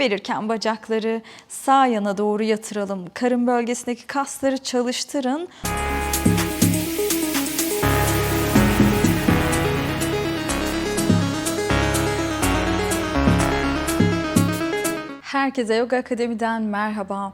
Verirken bacakları sağ yana doğru yatıralım. Karın bölgesindeki kasları çalıştırın. Herkese Yoga Akademi'den merhaba.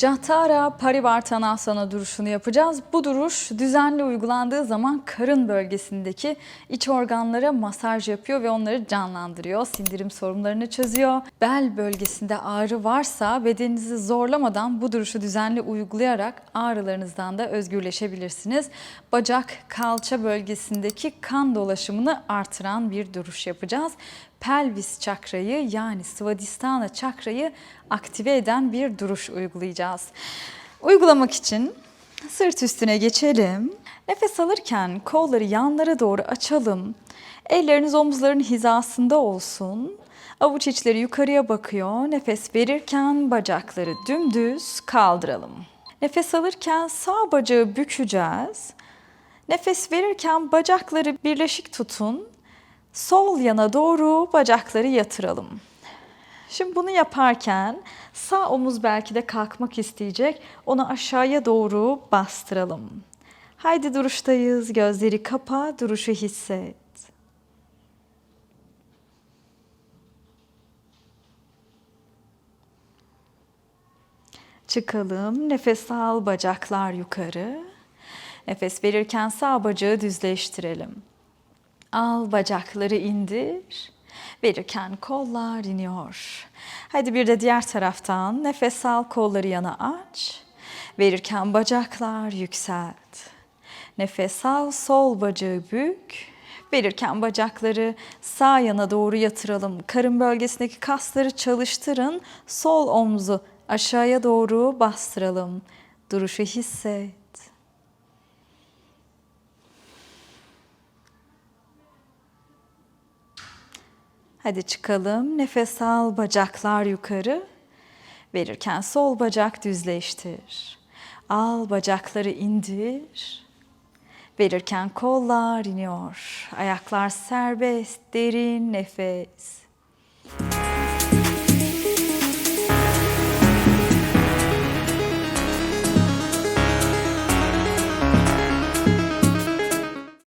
Jahtara Parivartanasana duruşunu yapacağız. Bu duruş düzenli uygulandığı zaman karın bölgesindeki iç organlara masaj yapıyor ve onları canlandırıyor. Sindirim sorunlarını çözüyor. Bel bölgesinde ağrı varsa bedeninizi zorlamadan bu duruşu düzenli uygulayarak ağrılarınızdan da özgürleşebilirsiniz. Bacak, kalça bölgesindeki kan dolaşımını artıran bir duruş yapacağız pelvis çakrayı yani svadhisthana çakrayı aktive eden bir duruş uygulayacağız. Uygulamak için sırt üstüne geçelim. Nefes alırken kolları yanlara doğru açalım. Elleriniz omuzların hizasında olsun. Avuç içleri yukarıya bakıyor. Nefes verirken bacakları dümdüz kaldıralım. Nefes alırken sağ bacağı bükeceğiz. Nefes verirken bacakları birleşik tutun. Sol yana doğru bacakları yatıralım. Şimdi bunu yaparken sağ omuz belki de kalkmak isteyecek. Onu aşağıya doğru bastıralım. Haydi duruştayız. Gözleri kapa, duruşu hisset. Çıkalım. Nefes al, bacaklar yukarı. Nefes verirken sağ bacağı düzleştirelim. Al bacakları indir. Verirken kollar iniyor. Hadi bir de diğer taraftan nefes al kolları yana aç. Verirken bacaklar yükselt. Nefes al sol bacağı bük. Verirken bacakları sağ yana doğru yatıralım. Karın bölgesindeki kasları çalıştırın. Sol omzu aşağıya doğru bastıralım. Duruşu hisset. Hadi çıkalım. Nefes al, bacaklar yukarı. Verirken sol bacak düzleştir. Al, bacakları indir. Verirken kollar iniyor. Ayaklar serbest, derin nefes.